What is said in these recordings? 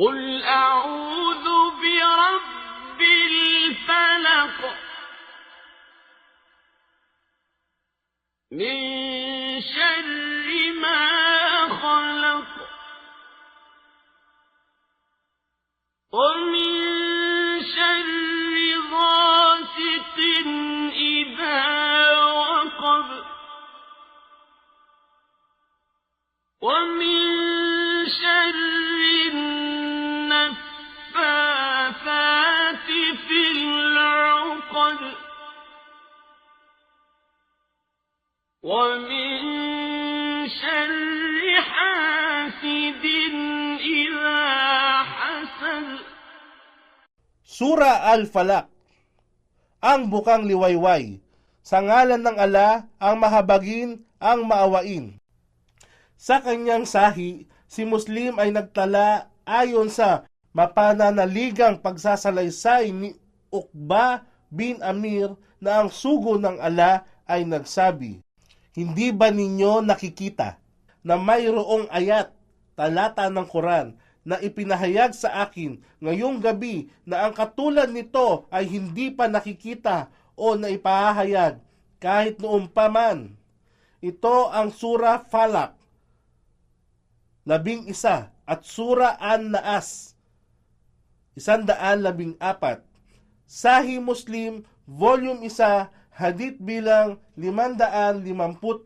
قل أعوذ برب الفلق من شر ما خلق ومن شر غاسق إذا وقب ومن ومن شر حاسد إذا حسد Sura Al-Falaq Ang bukang liwayway Sa ngalan ng ala, ang mahabagin, ang maawain. Sa kanyang sahi, si Muslim ay nagtala ayon sa mapananaligang pagsasalaysay ni Uqba bin Amir na ang sugo ng ala ay nagsabi, hindi ba ninyo nakikita na mayroong ayat, talata ng Quran na ipinahayag sa akin ngayong gabi na ang katulad nito ay hindi pa nakikita o naipahayag kahit noong pa man. Ito ang Sura Falak, labing isa, at Sura An-Naas, isandaan labing apat. Sahi Muslim, Volume 1, Hadith bilang 558.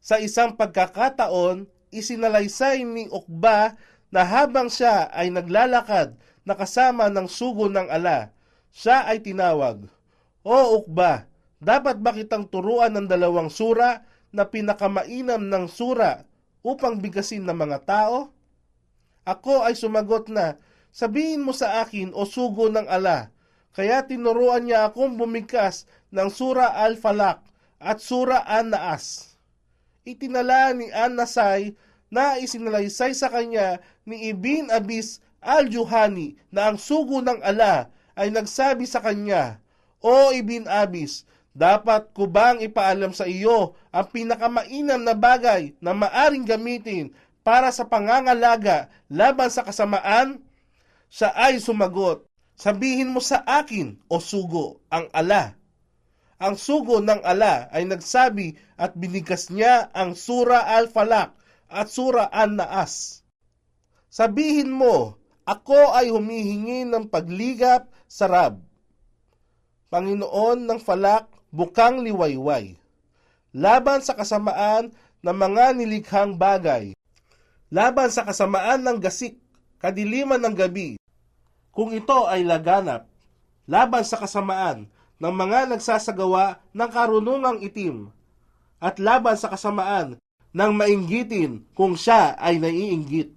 Sa isang pagkakataon, isinalaysay ni Ukba na habang siya ay naglalakad na kasama ng sugo ng ala, siya ay tinawag, O Ukba, dapat ba kitang turuan ng dalawang sura na pinakamainam ng sura upang bigasin ng mga tao? Ako ay sumagot na, sabihin mo sa akin o sugo ng ala, kaya tinuruan niya akong bumigkas ng sura Al-Falak at sura An-Naas. Itinala ni An-Nasay na isinalaysay sa kanya ni Ibn Abis Al-Juhani na ang sugo ng ala ay nagsabi sa kanya, O Ibn Abis, dapat ko bang ipaalam sa iyo ang pinakamainam na bagay na maaring gamitin para sa pangangalaga laban sa kasamaan? Siya ay sumagot, Sabihin mo sa akin, o sugo, ang ala. Ang sugo ng ala ay nagsabi at binigkas niya ang Sura Al-Falak at Sura An-Naas. Sabihin mo, ako ay humihingi ng pagligap sa Rab. Panginoon ng Falak, bukang liwayway. Laban sa kasamaan ng mga nilikhang bagay. Laban sa kasamaan ng gasik, kadiliman ng gabi. Kung ito ay laganap, laban sa kasamaan ng mga nagsasagawa ng karunungang itim, at laban sa kasamaan ng mainggitin kung siya ay naiinggit.